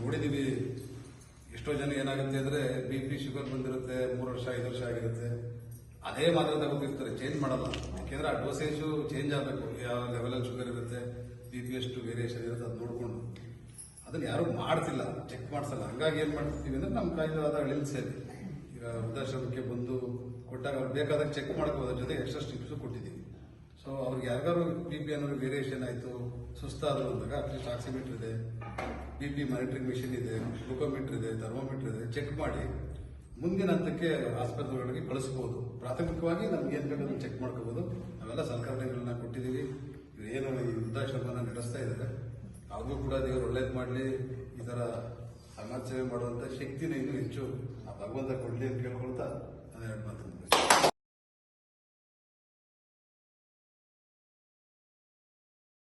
ನೋಡಿದೀವಿ. ಎಷ್ಟೋ ಜನ ಏನಾಗುತ್ತೆ ಅಂದ್ರೆ ಬಿ ಪಿ ಶುಗರ್ ಬಂದಿರುತ್ತೆ ಮೂರು ವರ್ಷ ಐದು ವರ್ಷ ಆಗಿರುತ್ತೆ. ಅದೇ ಮಾತ್ರ ತಗೋತಿರ್ತಾರೆ ಚೇಂಜ್ ಮಾಡಲ್ಲ. ಯಾಕೆಂದ್ರೆ ಆ ಡೋಸೇಜು ಚೇಂಜ್ ಆಗಬೇಕು. ಯಾವ ಲೆವೆಲಲ್ಲಿ ಶುಗರ್ ಇರುತ್ತೆ ಬಿ ಎಷ್ಟು ವೇರಿಯೇಷನ್ ಇರುತ್ತೆ ಅದು ನೋಡ್ಕೊಂಡು. ಅದನ್ನ ಯಾರು ಮಾಡ್ತಿಲ್ಲ ಚೆಕ್ ಮಾಡಿಸಲ್ಲ. ಹಂಗಾಗಿ ಏನು ಮಾಡ್ತೀವಿ ಅಂದ್ರೆ ನಮ್ಮ ಕಾಯ್ದಾದ ಅಳಿಲ್ ಸೇರಿ. ಈಗ ವೃದ್ಧಾಶ್ರಮಕ್ಕೆ ಬಂದು ಕೊಟ್ಟಾಗ ಅವ್ರು ಬೇಕಾದಾಗ ಚೆಕ್ ಮಾಡ್ಕೋದ್ರ ಜೊತೆ ಎಕ್ಸ್ಟ್ರಾ ಸ್ಟಿಪ್ಸು ಕೊಟ್ಟಿದ್ದೀವಿ ಸೊ ಅವ್ರಿಗೆ ಯಾರಿಗಾರು ಬಿ ಪಿ ಅನ್ನೋ ವೇರಿಯೇಷನ್ ಆಯಿತು, ಸುಸ್ತಾದ್ರು ಅಂದಾಗ ಅಟ್ಲೀಸ್ಟ್ ಆಕ್ಸಿಮೀಟ್ರ್ ಇದೆ ಬಿ ಪಿ ಮಾನಿಟ್ರಿಂಗ್ ಮಿಷಿನ್ ಇದೆ ಗ್ಲೂಕೋಮೀಟ್ರ್ ಇದೆ ಥರ್ಮೋಮೀಟ್ರ್ ಇದೆ ಚೆಕ್ ಮಾಡಿ. ಮುಂದಿನ ಹಂತಕ್ಕೆ ಆಸ್ಪತ್ರೆಗಳಿಗೆ ಕಳಿಸ್ಬೋದು. ಪ್ರಾಥಮಿಕವಾಗಿ ನಮ್ಗೆ ಏನು ಬೇಕಾದ್ರೂ ಚೆಕ್ ಮಾಡ್ಕೋಬೋದು. ನಾವೆಲ್ಲ ಸಲಕರಣೆಗಳನ್ನ ಕೊಟ್ಟಿದ್ದೀವಿ. ಏನು ಈ ವೃದ್ಧಾಶ್ರಮನ ನಡೆಸ್ತಾ ಇದ್ದಾರೆ. ಅವ್ರಿಗೂ ಕೂಡ ದೇವರು ಒಳ್ಳೇದು ಮಾಡಲಿ. ಈ ಥರ ಸಮಾಜ ಸೇವೆ ಮಾಡುವಂಥ ಶಕ್ತಿನ ಇನ್ನೂ ಹೆಚ್ಚು ಆ ಭಗವಂತ ಕೊಡಲಿ ಅಂತ ಕೇಳ್ಕೊಳ್ತಾ ನಾನು ಎರಡು ಮಾತು.